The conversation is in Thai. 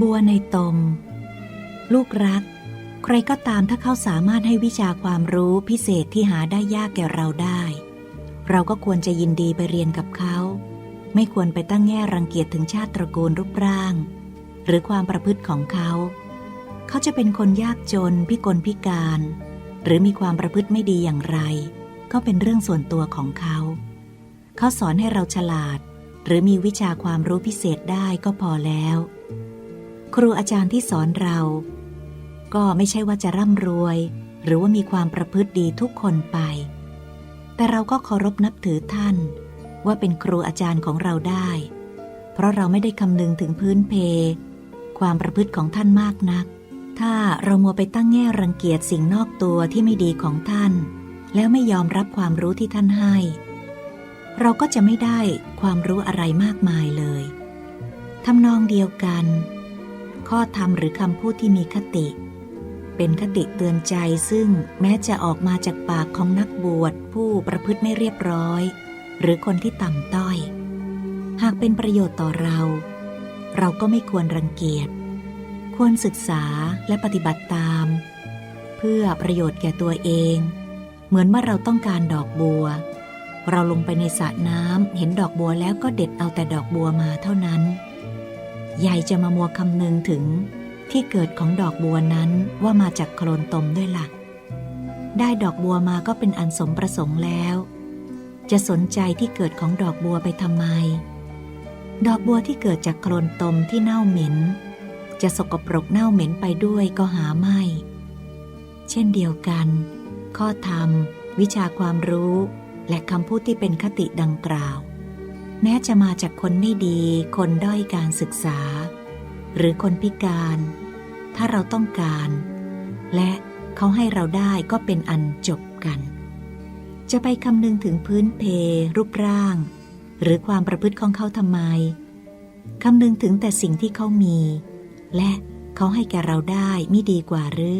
บัวในตม ลูกรัก ใครก็ตามถ้าเขาสามารถให้วิชาความรู้พิเศษที่หาได้ยากแก่เราได้ เราก็ควรจะยินดีไปเรียนกับเขา ไม่ควรไปตั้งแง่รังเกียจถึงชาติตระกูลรูปร่าง หรือความประพฤติของเขา เขาจะเป็นคนยากจนพิกลพิการ หรือมีความประพฤติไม่ดีอย่างไร ก็เป็นเรื่องส่วนตัวของเขา เขาสอนให้เราฉลาด หรือมีวิชาความรู้พิเศษได้ก็พอแล้ว ครูอาจารย์ที่สอนเรา ก็ไม่ใช่ว่าจะร่ำรวย หรือว่ามีความประพฤติดีทุกคนไป แต่เราก็เคารพนับถือท่าน ว่าเป็นครูอาจารย์ของเราได้ เพราะเราไม่ได้คำนึงถึงพื้นเพ ความประพฤติของท่านมากนัก ถ้าเรามัวไปตั้งแง่รังเกียจสิ่งนอกตัวที่ไม่ดีของท่าน แล้วไม่ยอมรับความรู้ที่ท่านให้ เราก็จะไม่ได้ความรู้อะไรมากมายเลยทำนองเดียวกัน ข้อธรรมหรือคำพูดที่มีคติ เป็นคติเตือนใจซึ่งแม้จะออกมาจากปากของนักบวชผู้ประพฤติไม่เรียบร้อย หรือคนที่ต่ำต้อย หากเป็นประโยชน์ต่อเรา เราก็ไม่ควรรังเกียจ ควรศึกษาและปฏิบัติตาม เพื่อประโยชน์แก่ตัวเอง เหมือนเมื่อเราต้องการดอกบัว เราลงไปในสระน้ำเห็นดอกบัวแล้วก็เด็ดเอาแต่ดอกบัวมาเท่านั้น ยายจะมามัวคำนึงถึงที่เกิดของดอกบัวนั้นว่ามาจากโคลนตมด้วยละ่ะ ได้ดอกบัวมาก็เป็นอันสมประสงค์แล้ว จะสนใจที่เกิดของดอกบัวไปทำไม ดอกบัวที่เกิดจากโคลนตมที่เน่าเหม็น จะสกปรกเน่าเหม็นไปด้วยก็หาไม่ เช่นเดียวกัน ข้อธรรม วิชาความรู้ และคำพูดที่เป็นคติดังกล่าว แม้จะมาจากคนไม่ดี คนด้อยการศึกษา หรือคนพิการ ถ้าเราต้องการ และเขาให้เราได้ก็เป็นอันจบกัน จะไปคำนึงถึงพื้นเพ รูปร่าง หรือความประพฤติของเขาทำไมคำนึงถึงแต่สิ่งที่เขามี และเขาให้แก่เราได้ไม่ดีกว่าหรือ